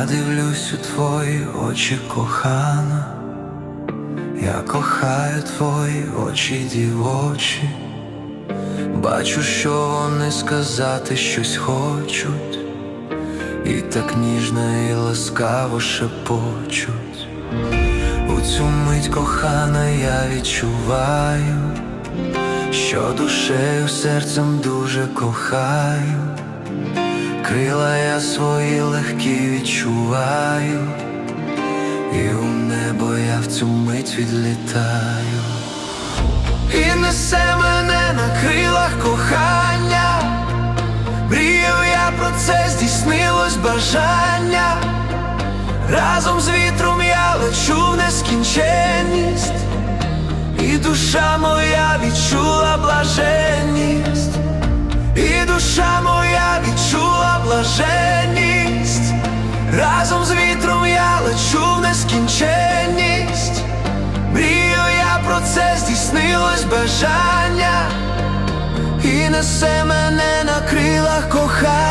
Я дивлюсь у твої очі, кохана, я кохаю твої очі дівочі, бачу, що вони сказати щось хочуть, і так ніжно і ласкаво шепочуть. У цю мить кохана я відчуваю, що душею серцем дуже кохаю. Крила я свої легкі відчуваю, і у небо я в цю мить відлітаю, і несе мене на крилах кохання, мріяв я про це, здійснилось бажання, разом з вітром я лечу в нескінченність, і душа моя відчула блаженність. Нескінченність, мрію я про це здійснилось бажання, і несе мене на крилах кохання.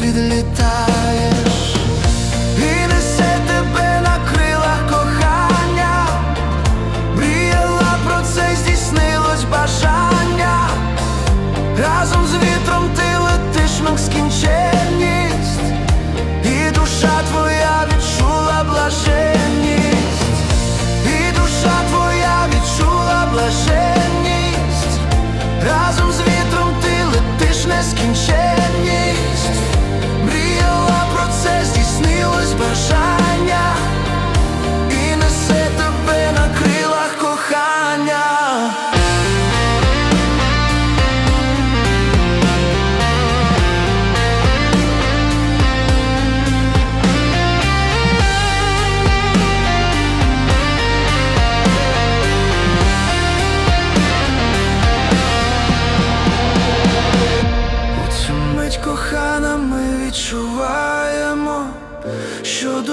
Цю мить відлітаєш, і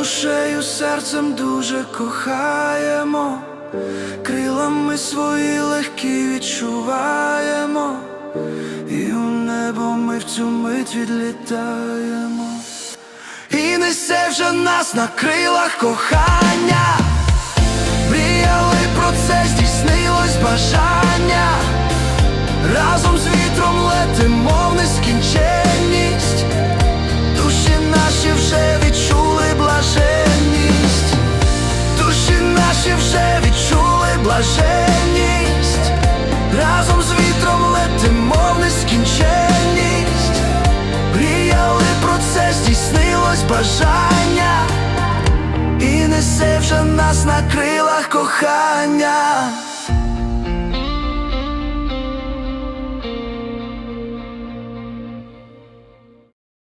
душею серцем дуже кохаємо, крилами свої легкі відчуваємо, і у небо ми в цю мить відлітаємо, і несе вже нас на крилах кохання. Мріяли про це, здійснилось бажання. Разом з вітром летимо в нескінченність, блаженність, разом з вітром летимо в нескінченність, мріяли про це, здійснилось бажання, і несе вже нас на крилах кохання.